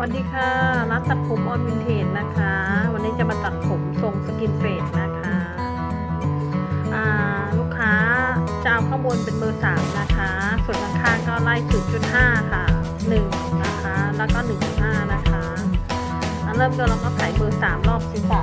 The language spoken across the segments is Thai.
สวัสดีค่ะร้านตัดผมออนวินเทจนะคะ วันนี้จะมาตัดผมทรงสกินเฟดนะคะลูกค้าจะเอาข้างบนเป็นเบอร์สามนะคะ ส่วนข้างๆก็ไล่ศูนย์จุดห้าค่ะหนึ่งนะคะ แล้วก็หนึ่งจุดห้านะคะเริ่มต้นเราก็ใส่เบอร์สามรอบศีรษะ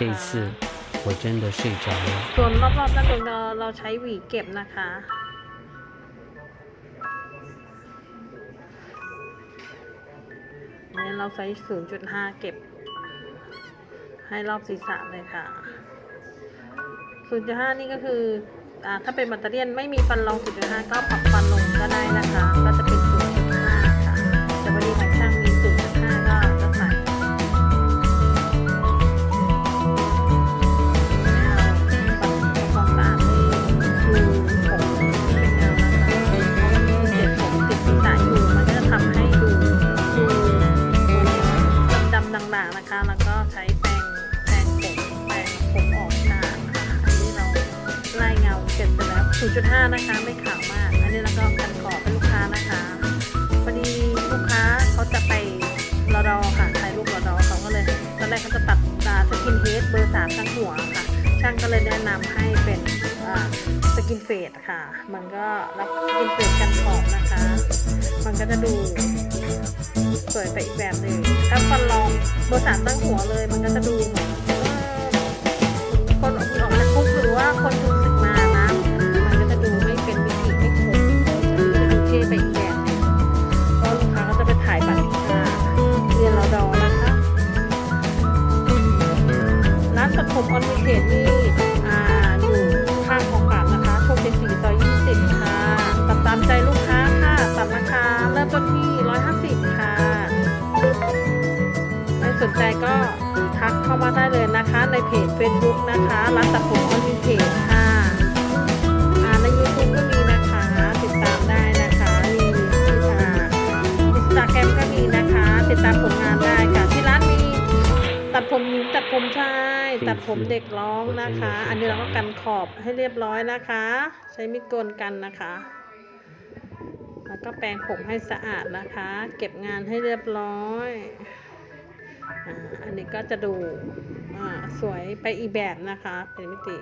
这一次我真的睡着了。 ส่วนรอบๆด้านบนเราเราใช้หวีเก็บนะคะเนี่ยเราใช้ 0.5 เก็บ ให้รอบศีรษะเลยค่ะ 0.5 นี่ก็คืออ่าถ้าเป็นแบตเตอรี่ยนไม่มีฟันรอง 0.5 ก็ปรับฟันลงก็ได้นะคะ ก็จะ นะคะ แล้วก็ใช้แปรงแปรงผมแปรงผมออกค่ะอันนี้เราไล่เงาเสร็จไปแล้ว 0.5 นะคะ ไม่ขาวมาก อันนี้เราก็กันกรอบให้ลูกค้านะคะพอดีลูกค้าเขาจะไปรอดอค่ะถ่ายรูปรอดอเขาก็เลยตอนแรกเขาจะตัดตาสกินเฮดเบอร์สามทั้งหัวค่ะ ช่างก็เลยแนะนำให้เป็นสกินเฟดค่ะ มันก็รับสกินเฟดกันขอบนะคะ มันก็จะดูสวยไปอีก บอร์สามตั้งหัวเลย มันก็จะดูเหมือนคนออกออกจากคุกหรือว่าคนรู้สึกมานะ มันก็จะดูไม่เป็นมิติไม่คมจะดูเท่ไปอีกแบบก็ลูกค้าก็จะไปถ่ายบัตรที่มาเรียนเราดอนะคะร้านตัดผมออนวิเทนนี่ นะคะในเพจ Facebook นะคะร้านตัดผมออนวิเทจค่ะใน YouTube ก็มีนะคะ ติดตามได้นะคะมีอ่าอินสตาแกรมก็มีนะคะ ติดตามผลงานได้ค่ะที่ร้านมีตัดผมหญิงตัดผมชายตัดผมเด็กร้องนะคะ อันนี้เราก็กันขอบให้เรียบร้อยนะคะ ใช้มีดโกนกันนะคะ แล้วก็แปรงผมให้สะอาดนะคะ เก็บงานให้เรียบร้อย อันนี้ก็จะดูสวยไปอีกแบบนะคะ เป็นมิติ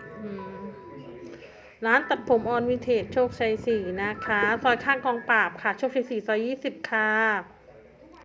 ร้านตัดผมออนวิเทจโชคชัยสี่นะคะ ซอยข้างกองปราบค่ะ โชคชัยสี่ซอยยี่สิบค่ะ